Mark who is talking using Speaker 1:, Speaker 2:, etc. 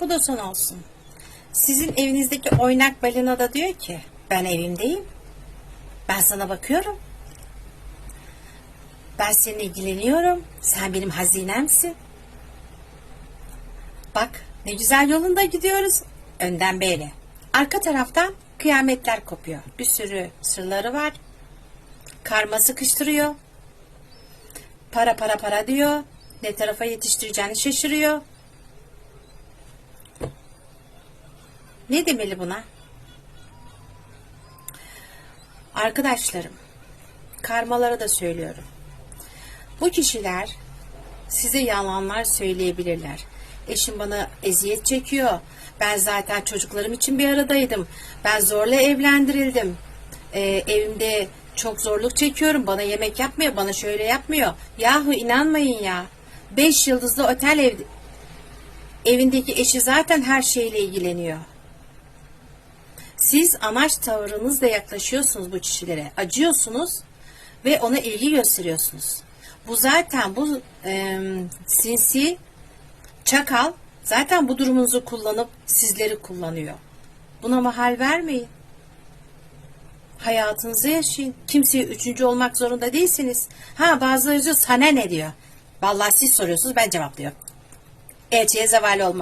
Speaker 1: Bu da son olsun. Sizin evinizdeki oynak balina da diyor ki ben evimdeyim. Ben sana bakıyorum. Ben seninle ilgileniyorum. Sen benim hazinemsin. Bak ne güzel yolunda gidiyoruz. Önden böyle. Arka taraftan kıyametler kopuyor. Bir sürü sırları var. Karma sıkıştırıyor. Para para para diyor. Ne tarafa yetiştireceğini şaşırıyor. Ne demeli buna? Arkadaşlarım, karmalara da söylüyorum. Bu kişiler size yalanlar söyleyebilirler. Eşim bana eziyet çekiyor. Ben zaten çocuklarım için bir aradaydım. Ben zorla evlendirildim. Ee, evimde çok zorluk çekiyorum. Bana yemek yapmıyor, bana şöyle yapmıyor. Yahu inanmayın ya. Beş yıldızlı otel ev, evindeki eşi zaten her şeyle ilgileniyor. Siz anaç tavırınızla yaklaşıyorsunuz bu kişilere. Acıyorsunuz ve ona ilgi gösteriyorsunuz. Bu zaten bu e, sinsi çakal zaten bu durumunuzu kullanıp sizleri kullanıyor. Buna mahal vermeyin. Hayatınızı yaşayın. Kimseye üçüncü olmak zorunda değilsiniz. Ha bazıları diyor sana ne diyor. Vallahi siz soruyorsunuz ben cevaplıyorum. Elçiye zeval olmaz.